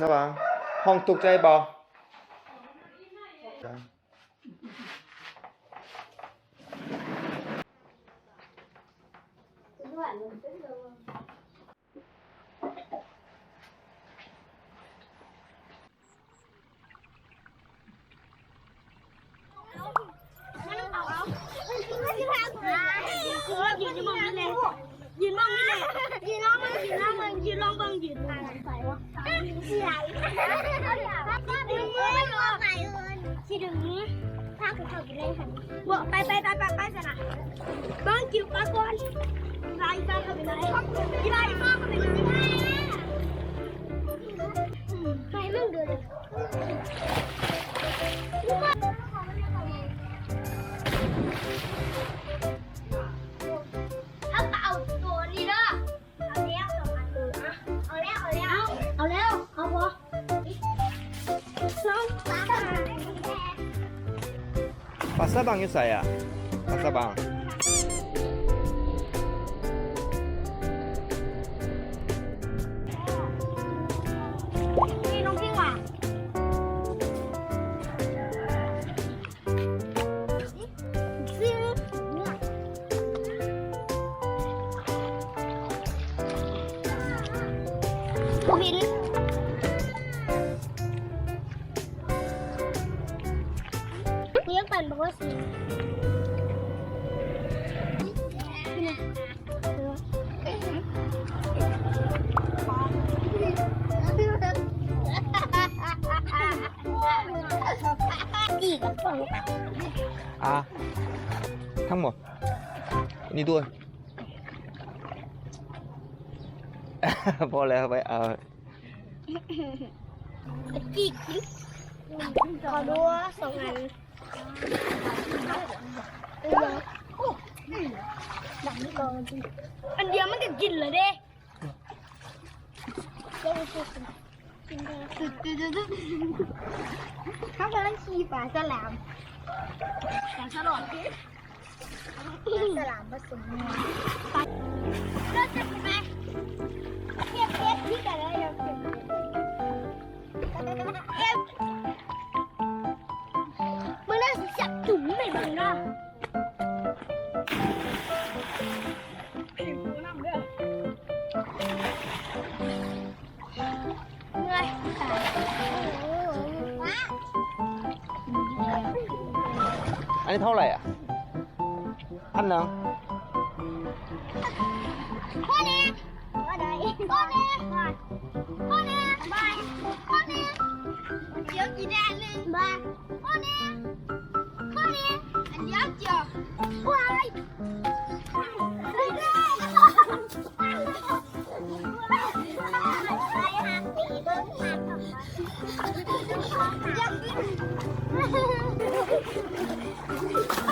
4번 헝뚝 bò. Nhìn long đi nè Nhìn long ơi, nhìn long ơi, nhìn long ơi, nhìn ไหนเอิญสิดึงมือถ้ากูเข้าไปกันไปไปไปไปสนะบ้านกิ้วปลาก่อนไล่ฟ้าเข้าไปไหนไล่ฟ้าเข้าไปไหนไป บังอยู่ใส่อะปลาซาบัง อะทั้งหมด นี่ด้วย พอแล้วไปเอาอีกขอดูสองอันดังนี่กองจริงอันเดียวมันก็กินเลยเด้ เขากำลังขี่ปลาฉลามปลาฉลามปลาฉลามผสมเนื้อปลาเลิกจะไปเทียบเทียบที่กันแล้วยังเก็บ อันนี้เท่าไหร่อ่ะ อันหนึง พ่อเนี่ยพ่อไหนพ่อเนี่ยพ่อเนี่ยบายพ่อเนี่ยเดี๋ยวกินได้อันหนึ่งบายพ่อเนี่ยพ่อเนี่ยอันเดียวเจียววายไม่ได้อยากกิน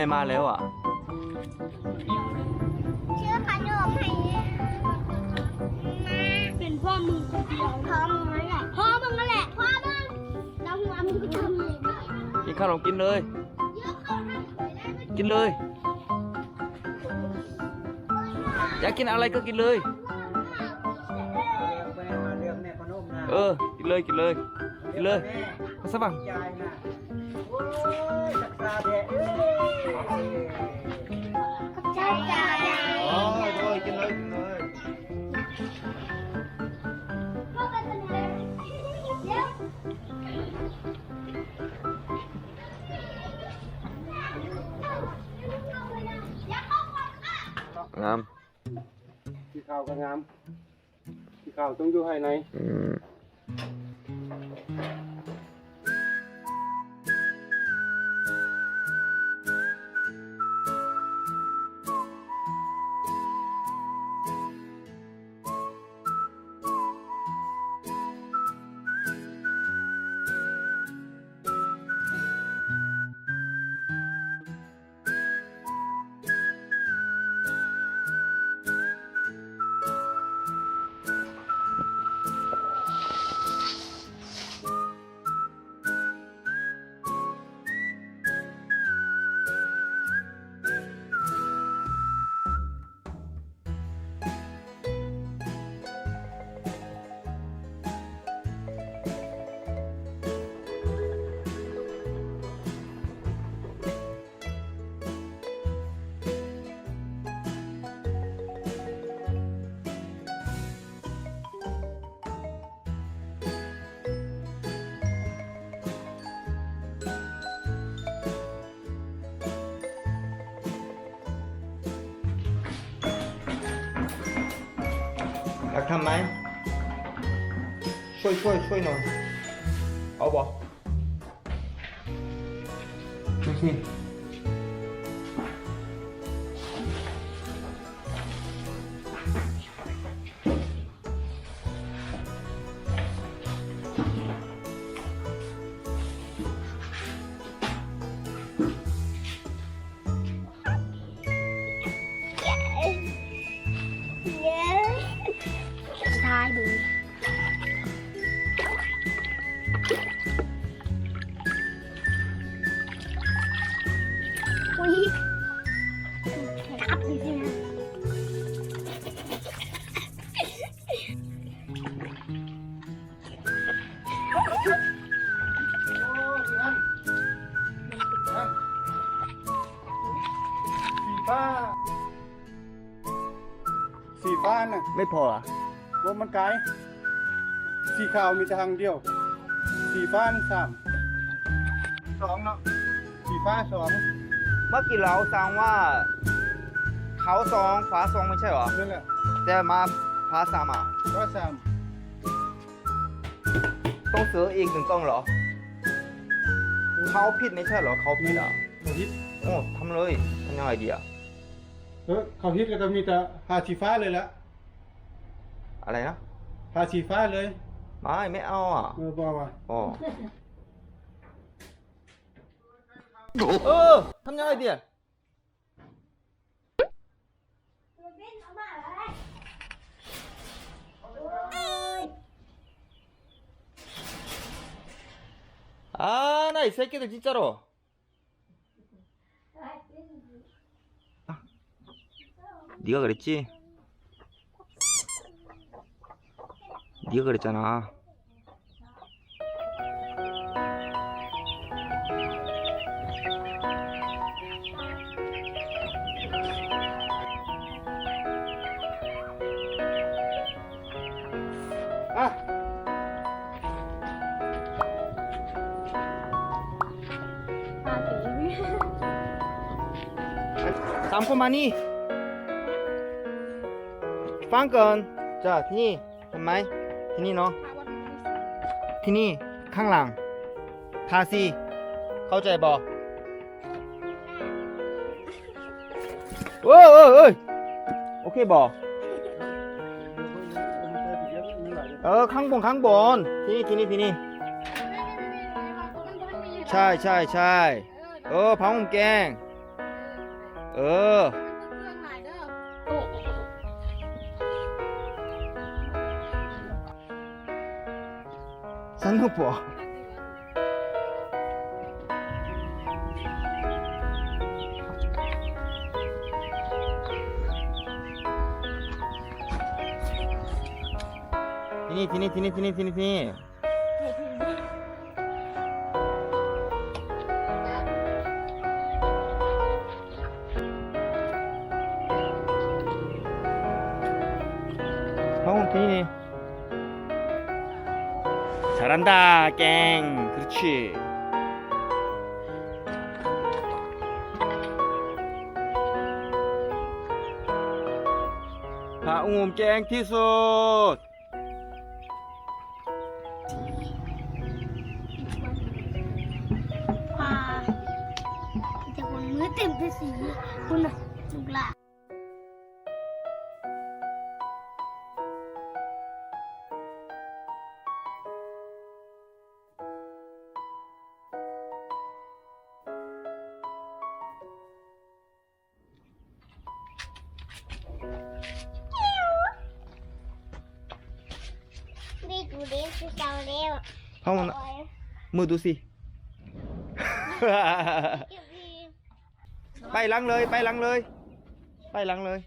าสุเข้ามาได้ถึงแล้วเอาเจอะมาแม่เดียวบอกเพื่อนว่าจะเสียเดี๋ยวเดียวโอ้ยโอ้ยโอ้ยโอ้ยแม่มาแล้วอะเชื่อขนมให้เป็นพ่อมึงคนเดียวพ่อมึงนั่นแหละพ่อมึงนั่นแหละพ่อมึงแล้วหัวมึงก็ทำเองกินขนมกินเลยเยอะเขาทำไปได้ไม่กินเลย อยากกินอะไรก็กินเลย เออ กินเลยกินเลย กินเลยปลาซาบัง ra đi Chắc thôi, trên lưới, trên lưới ngam chị khảo cả ngam chị khảo trong du hay này. Ừ. ทำไหม ช่วยช่วยช่วยหน่อย เอาบอกช่วยสิ ครับจริงๆนะสีฟ้า สีฟ้าน่ะไม่พอเหรอะว่ามันไกลสีขาวมีแต่ทางเดียว สีฟ้านี่สามสองเนาะสีฟ้าสอง เมื่อกี้เราสั่งว่า เขาสองฟ้าสองไม่ใช่เหรอ นั่นแหละแต่มาฟ้าสามอะก็สามต้องซื้ออีกหนึ่งกล่องเหรอ เขาผิดไม่ใช่เหรอเขาผิดอะ เขาฮิตโอ้ทำเลยทำยังไงดีอะ เออเขาฮิตแล้วก็มีแต่หาสีฟ้าเลยละอะไรนะหาสีฟ้าเลยไม่ไม่เอาอะเออบอกว่าอ๋อเออทำยังไงดีอะ 아, 나 이 새끼들 진짜로. 아, 네가 그랬지? 네가 그랬잖아. 아ามเข้มานี่ ฟังก่นจะที่นี่เห็นไหมที่นี่เนาะที่นี่ข้างหลังทาซีเข้าใจบอโอ้ยเอ้โอเคบอเออข้างบนข้างบนที่นี่ที่นี่ที่นี่ใช่ใช่ใช่เออพังแกง เออ สนุกปะที่นี่ที่นี่ที่นี่ที่นี่ที่นี่ที่นี่ 방울탱이네 잘한다 깽 그렇지 방울 깽 피솥 와 이제 오늘 땜 됐어 오늘 죽라ือดูสิ ไปหลังเลย ไปหลังเลย ไปหลังเลย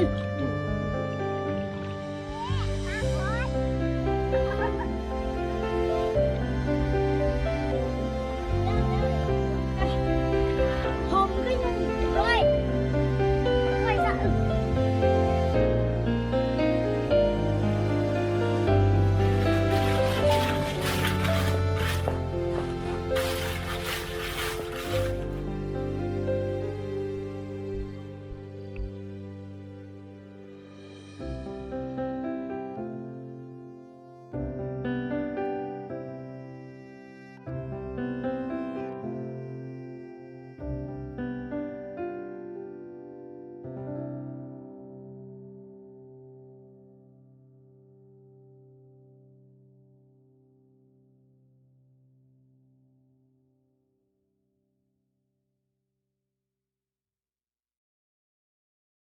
Good